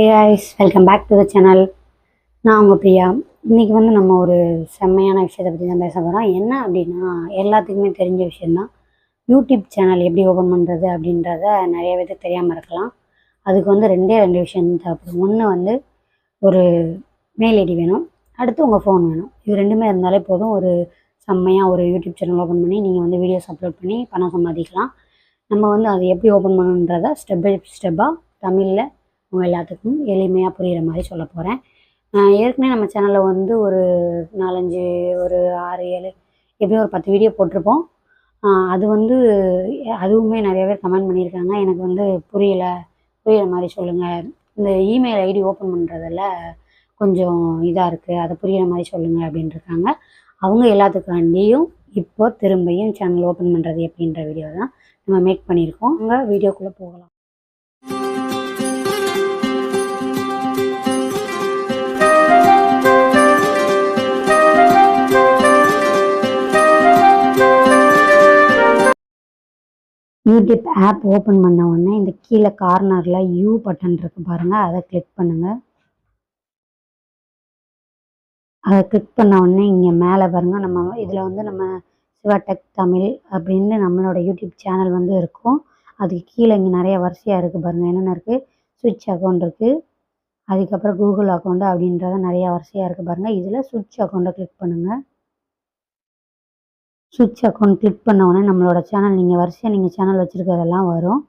AI's ice welcome back to the channel நான் உங்கள் பிரியா. இன்றைக்கி வந்து நம்ம ஒரு செம்மையான விஷயத்தை பற்றி தான் பேச போகிறோம் என்ன அப்படின்னா எல்லாத்துக்குமே தெரிஞ்ச விஷயந்தான் யூடியூப் சேனல் எப்படி ஓப்பன் பண்ணுறது அப்படின்றத நிறைய பேருக்கு தெரியாமல் இருக்கலாம். அதுக்கு வந்து ரெண்டே ரெண்டு விஷயம் தேவைப்படும். ஒன்று வந்து ஒரு மெயில் ஐடி வேணும். அடுத்து உங்கள் ஃபோன் வேணும். இது ரெண்டுமே இருந்தாலே போதும். ஒரு செம்மையாக ஒரு யூடியூப் சேனல் ஓப்பன் பண்ணி நீங்கள் வந்து வீடியோஸ் அப்லோட் பண்ணி பணம் சம்பாதிக்கலாம். நம்ம வந்து அது எப்படி ஓப்பன் பண்ணணுன்றத ஸ்டெப் பை ஸ்டெப்பாக தமிழில் உங்கள் எல்லாத்துக்கும் எளிமையாக புரிகிற மாதிரி சொல்ல போகிறேன் ஏற்கனவே நம்ம சேனலில் வந்து ஒரு நாலஞ்சு ஒரு ஆறு ஏழு எப்படியும் ஒரு பத்து வீடியோ போட்டிருப்போம். அது வந்து அதுவுமே நிறைய பேர் கமெண்ட் பண்ணியிருக்காங்க. எனக்கு வந்து புரியல. புரியிற மாதிரி சொல்லுங்கள் இந்த இமெயில் ஐடி ஓப்பன் பண்ணுறதில் கொஞ்சம் இதாக இருக்குது அதை புரியிற மாதிரி சொல்லுங்கள் அப்படின்ட்டுருக்காங்க அவங்க எல்லாத்துக்காண்டியும் இப்போ திரும்பியும் சேனல் ஓப்பன் பண்ணுறது எப்படின்ற வீடியோ தான் நம்ம மேக் பண்ணியிருக்கோம். அங்கே வீடியோக்குள்ளே போகலாம். யூடியூப் ஆப் ஓப்பன் பண்ண உடனே இந்த கீழே கார்னரில் யூ பட்டன் இருக்கு பாருங்கள் அதை கிளிக் பண்ணுங்கள் அதை கிளிக் பண்ண உடனே இங்கே மேலே பாருங்கள் நம்ம இதில் வந்து நம்ம சிவாடெக் தமிழ் அப்படின்னு நம்மளோட யூடியூப் சேனல் வந்து இருக்கும். அதுக்கு கீழே இங்கே நிறைய வரிசையாக இருக்குது பாருங்கள் என்னென்ன இருக்குது சுவிட்ச் அக்கௌண்ட் இருக்குது அதுக்கப்புறம் கூகுள் அக்கௌண்ட்டு அப்படின்றத நிறையா வரிசையாக இருக்குது பாருங்கள் இதில் சுவிட்ச் அக்கௌண்ட்டை கிளிக் பண்ணுங்கள் சுவிட்ச் அக்கௌண்ட் கிளிக் பண்ண உடனே நம்மளோட சேனல் நீங்கள் வரிசையாக நீங்கள் சேனல் வச்சுருக்கிறதெல்லாம் வரும்.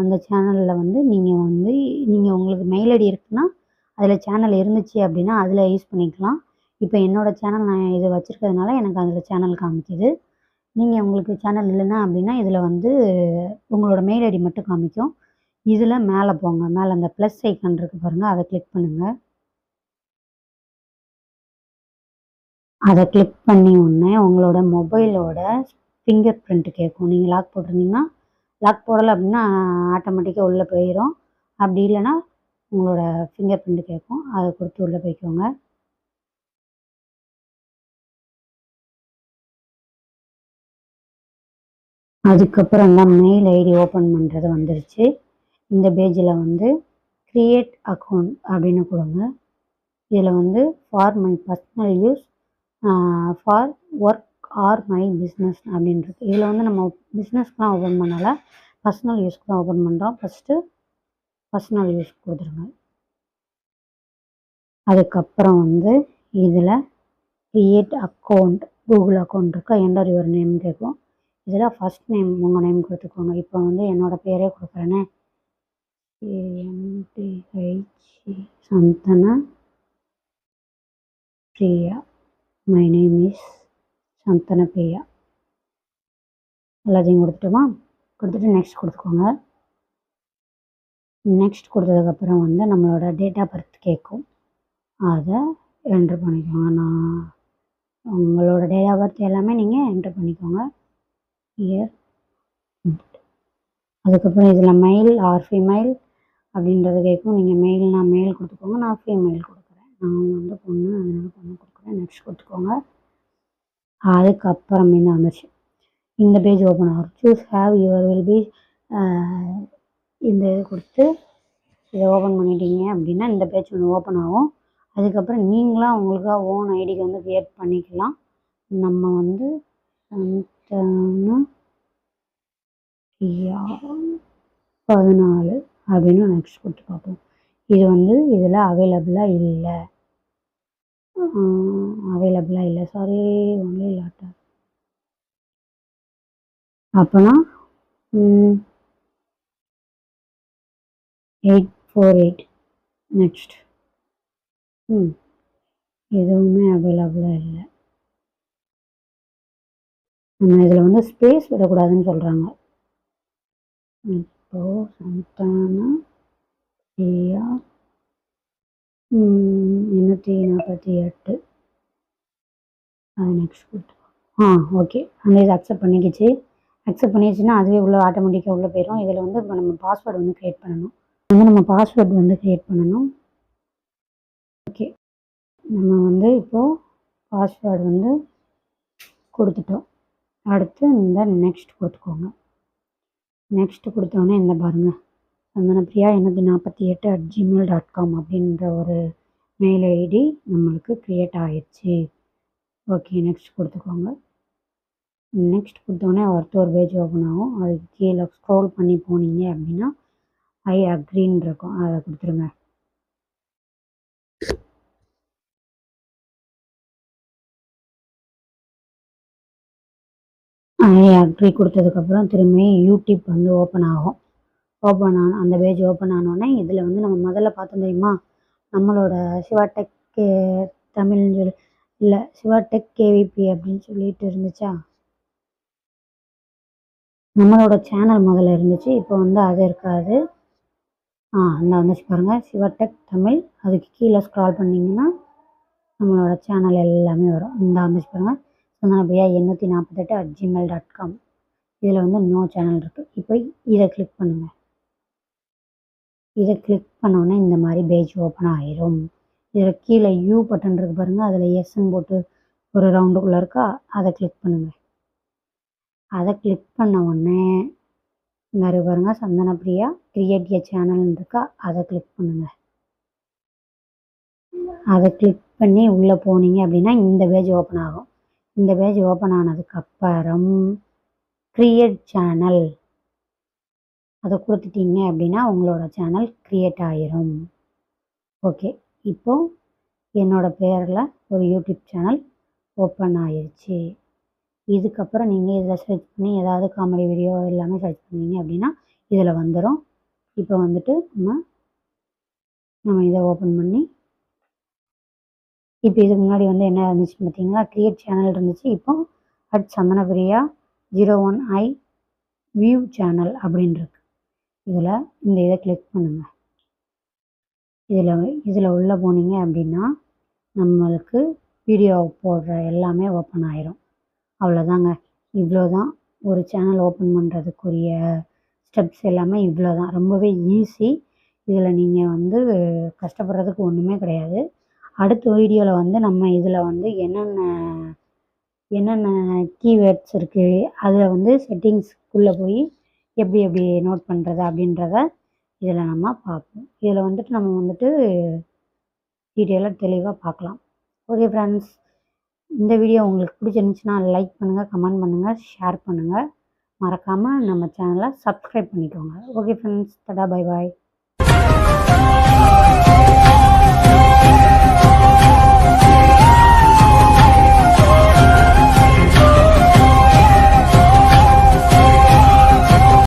அந்த சேனலில் வந்து நீங்கள் வந்து நீங்கள் உங்களுக்கு மெயில் ஐடி இருக்குன்னா அதில் சேனல் இருந்துச்சு அப்படின்னா அதில் யூஸ் பண்ணிக்கலாம். இப்போ என்னோடய சேனல் நான் இது வச்சுருக்கிறதுனால எனக்கு அதில் சேனல் காமிக்குது. நீங்கள் உங்களுக்கு சேனல் இல்லைன்னா அப்படின்னா இதில் வந்து உங்களோட மெயில் ஐடி மட்டும் காமிக்கும். இதில் மேலே போங்க. மேலே அந்த ப்ளஸ் ஐக்கான் இருக்குது பாருங்கள் அதை கிளிக் பண்ணுங்கள் அதை கிளிக் பண்ணி உடனே உங்களோட மொபைலோட ஃபிங்கர் பிரிண்ட் கேட்கும். நீங்கள் லாக் போட்டிருந்தீங்கன்னா லாக் போடலை அப்படின்னா ஆட்டோமேட்டிக்காக உள்ளே போயிடும் அப்படி இல்லைன்னா உங்களோட ஃபிங்கர் பிரிண்ட் கேட்கும். அதை கொடுத்து உள்ளே போய்க்கோங்க. அதுக்கப்புறம் தான் மெயில் ஐடி ஓப்பன் பண்ணுறது வந்துருச்சு. இந்த பேஜில் வந்து க்ரியேட் அக்கௌண்ட் அப்படின்னு கொடுங்க. இதில் வந்து for my personal use for work or my business அப்படின்றது. இதில் வந்து நம்ம பிஸ்னஸ்க்குலாம் ஓப்பன் பண்ணலை. பர்சனல் யூஸ்க்கு தான் ஓப்பன் பண்ணுறோம் ஃபஸ்ட்டு பர்சனல் யூஸ் கொடுத்துருங்க. அதுக்கப்புறம் வந்து இதில் க்ரியேட் அக்கௌண்ட் கூகுள் அக்கௌண்ட் இருக்கா? என்டர் யுவர் நேம் கேட்கும் இதில் ஃபஸ்ட் நேம் உங்கள் நேம் கொடுத்துக்கோங்க. இப்போ வந்து என்னோடய பேரே கொடுக்குறேனே. MTH Chandana Priya. My name is Chandana Priya எல்லாத்தையும் கொடுத்துட்டோமா? கொடுத்துட்டு நெக்ஸ்ட் கொடுத்துக்கோங்க. நெக்ஸ்ட் கொடுத்ததுக்கப்புறம் வந்து நம்மளோட டேட் ஆஃப் பர்த் கேட்கும் அதை என்ட்ரு பண்ணிக்கோங்க. நான் உங்களோட டேட் ஆஃப் பர்த் எல்லாமே நீங்கள் என்ட்ரு பண்ணிக்கோங்க. இயர் அதுக்கப்புறம் இதில் மெயில் ஆர் ஃபீமெயில் அப்படின்றது கேட்கும் நீங்கள் மெயில்னா மெயில் கொடுத்துக்கோங்க. நான் ஃபீமெயில் கொடுக்குறேன். நான் வந்து பொண்ணு அதனால பொண்ணு கொடுக்குறேன் நெக்ஸ்ட் கொடுத்துக்கோங்க. அதுக்கப்புறம் தான் வந்துச்சு இந்த பேஜ் ஓப்பன் ஆகும் choose have your will be இந்த இது கொடுத்து இதை ஓப்பன் பண்ணிட்டீங்க அப்படின்னா இந்த பேஜ் ஒன்று ஓப்பன் ஆகும். அதுக்கப்புறம் நீங்களாக உங்களுக்காக ஓன் ஐடிக்கு வந்து க்ரியேட் பண்ணிக்கலாம். நம்ம வந்து பதினாலு அப்படின்னு நெக்ஸ்ட் கொடுத்து பார்ப்போம். இது வந்து இதில் அவைலபிளாக இல்லை. அவைலபிளாக இல்லை. சாரி ஒன்லி லாட்டர் அப்போனா? Eight four eight. நெக்ஸ்ட் ம். எதுவுமே அவைலபிளாக இல்லை. நம்ம இதில் வந்து ஸ்பேஸ் விடக்கூடாதுன்னு சொல்கிறாங்க இப்போ சந்தானா பிரியா எண்ணூற்றி நாற்பத்தி எட்டு. அது நெக்ஸ்ட் கொடுத்து ஆ ஓகே அந்த இது அக்செப்ட் பண்ணிக்கிச்சு. அக்செப்ட் பண்ணிடுச்சுன்னா அதுவே உள்ளே ஆட்டோமேட்டிக்காக உள்ளே போயிடும் இதில் வந்து இப்போ நம்ம பாஸ்வேர்டு வந்து க்ரியேட் பண்ணணும். வந்து நம்ம பாஸ்வேர்டு வந்து க்ரியேட் பண்ணணும். ஓகே நம்ம வந்து இப்போது பாஸ்வேர்டு வந்து கொடுத்துட்டோம். அடுத்து இந்த நெக்ஸ்ட் கொடுத்துக்கோங்க. நெக்ஸ்ட் கொடுத்தோன்னே இந்த பாருங்கள் சந்தனப்பிரியா எண்ணூற்றி நாற்பத்தி எட்டு அட் ஜிமெயில் டாட் காம் அப்படின்ற ஒரு மெயில் ஐடி நம்மளுக்கு க்ரியேட் ஆயிடுச்சு. ஓகே நெக்ஸ்ட் கொடுத்துக்கோங்க. நெக்ஸ்ட் கொடுத்தோடனே அடுத்த ஒரு பேஜ் ஓப்பன் ஆகும். அதுக்கு கீழே ஸ்க்ரோல் பண்ணி போனீங்க அப்படின்னா ஐ அக்ரின்னு இருக்கும். அதை கொடுத்துருங்க. ஐ அக்ரி கொடுத்ததுக்கப்புறம் திரும்பி யூடியூப் வந்து ஓப்பன் ஆகும். ஓப்பன் ஆன அந்த பேஜ் ஓப்பன் ஆனோடனே இதில் வந்து நம்ம முதல்ல பார்த்தோம் தெரியுமா? நம்மளோட சிவா டெக் தமிழ்னு சொல்லி இல்லை சிவா டெக் கேவிபி அப்படின்னு சொல்லிட்டு இருந்துச்சா? நம்மளோட சேனல் முதல்ல இருந்துச்சு. இப்போ வந்து அது இருக்காது. ஆ அந்த வந்துச்சு பாருங்கள் சிவடெக் தமிழ். அதுக்கு கீழே ஸ்க்ரால் பண்ணிங்கன்னா நம்மளோட சேனல் எல்லாமே வரும். இந்த வந்துச்சு பாருங்கள் சந்தனபிரியா எண்ணூற்றி நாற்பத்தெட்டு அட் ஜிமெயில் டாட் காம் இதில் வந்து நோ சேனல் இருக்குது இப்போ இதை கிளிக் பண்ணுங்கள் இதை கிளிக் பண்ணோன்னே இந்த மாதிரி பேஜ் ஓப்பன் ஆயிரும். இதில் கீழே யூ பட்டன் இருக்குது பாருங்கள் அதில் எஸ்ன்னு போட்டு ஒரு ரவுண்டுக்குள்ளே இருக்கா அதை கிளிக் பண்ணுங்கள் அதை கிளிக் பண்ண உடனே இங்கே பாருங்கள் பாருங்க சந்தனப்பிரியா கிரியேட் ஏ சேனல்னு இருக்கா அதை கிளிக் பண்ணுங்கள் அதை கிளிக் பண்ணி உள்ளே போனீங்க அப்படின்னா இந்த பேஜ் ஓப்பன் ஆகும். இந்த பேஜ் ஓப்பன் ஆனதுக்கப்புறம் கிரியேட் சேனல் அதை கொடுத்துட்டீங்க அப்படின்னா உங்களோட சேனல் க்ரியேட் ஆயிரும். ஓகே இப்போ என்னோடய பேரில் ஒரு யூடியூப் சேனல் ஓப்பன் ஆயிடுச்சு இதுக்கப்புறம் நீங்கள் இதில் சர்ச் பண்ணி ஏதாவது காமெடி வீடியோ எல்லாமே சர்ச் பண்ணீங்க அப்படின்னா இதில் வந்துடும் இப்போ வந்துட்டு நம்ம நம்ம இதை ஓப்பன் பண்ணி இப்போ இதுக்கு முன்னாடி வந்து என்ன இருந்துச்சுன்னு பார்த்தீங்களா? க்ரியேட் சேனல் இருந்துச்சு. இப்போ at Chandanapriya zero one I view channel அப்படின்னு இருக்கு இதில் இந்த இதை கிளிக் பண்ணுங்கள் இதில் இதில் உள்ளே போனீங்க அப்படின்னா நம்மளுக்கு வீடியோ போடுற எல்லாமே ஓப்பன் ஆயிரும். அவ்வளோதாங்க இவ்வளோ தான் ஒரு சேனல் ஓப்பன் பண்ணுறதுக்குரிய ஸ்டெப்ஸ் எல்லாமே இவ்வளோ தான் ரொம்பவே ஈஸி இதில் நீங்கள் வந்து கஷ்டப்படுறதுக்கு ஒன்றுமே கிடையாது. அடுத்த வீடியோவில் வந்து நம்ம இதில் வந்து என்னென்ன என்னென்ன கீவேர்ட்ஸ் இருக்குது அதில் வந்து செட்டிங்ஸ்க்குள்ளே போய் எப்படி எப்படி நோட் பண்ணுறது அப்படின்றத இதில் நம்ம பார்ப்போம். இதில் வந்துட்டு நம்ம வந்துட்டு டீட்டெயிலாக தெளிவாக பார்க்கலாம். ஓகே ஃப்ரெண்ட்ஸ் இந்த வீடியோ உங்களுக்கு பிடிச்சிருந்துச்சுன்னா லைக் பண்ணுங்கள் கமெண்ட் பண்ணுங்கள் ஷேர் பண்ணுங்கள் மறக்காமல் நம்ம சேனலை சப்ஸ்கிரைப் பண்ணிக்கோங்க. ஓகே ஃப்ரெண்ட்ஸ் தடா பை பாய்